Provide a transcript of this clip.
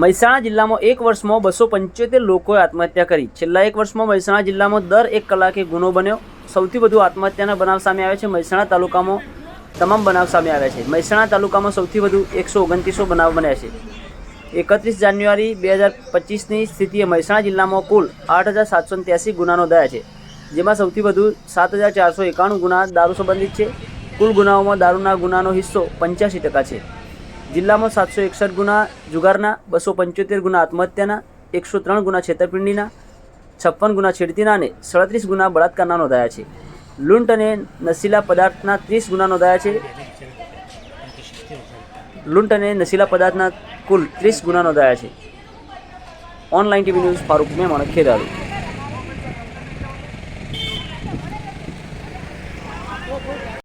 મહેસાણા જિલ્લામાં એક વર્ષમાં બસો પંચોતેર લોકોએ આત્મહત્યા કરી. છેલ્લા એક વર્ષમાં મહેસાણા જિલ્લામાં દર એક કલાકે ગુનો બન્યો. સૌથી વધુ આત્મહત્યાના બનાવ સામે આવ્યા છે. મહેસાણા તાલુકામાં તમામ બનાવ સામે આવ્યા છે. મહેસાણા તાલુકામાં સૌથી વધુ એકસો ઓગણત્રીસો બનાવ બન્યા છે. એકત્રીસ જાન્યુઆરી બે હજાર પચીસની સ્થિતિએ મહેસાણા જિલ્લામાં કુલ આઠ હજાર સાતસો ત્યાસી ગુના નોંધાયા છે. જેમાં સૌથી વધુ સાત હજાર ચારસો એકાણું ગુના દારૂ સંબંધિત છે. કુલ ગુનાઓમાં દારૂના ગુનાનો હિસ્સો પંચ્યાસી ટકા છે. જિલ્લામાં સાતસો એકસઠ ગુના, જુગારના બસો પંચોતેર ગુના આત્મહત્યાના, એકસો ત્રણ ગુના છેતરપિંડીના, છપ્પન ગુના છેડતીના અને સડત્રીસ ગુના બળાત્કારના નોંધાયા છે. લૂંટ અને નશીલા પદાર્થના ત્રીસ ગુના નોંધાયા છે. લૂંટ અને નશીલા પદાર્થના કુલ ત્રીસ ગુના નોંધાયા છે. Online TV news Farooq Memon, Kheralu.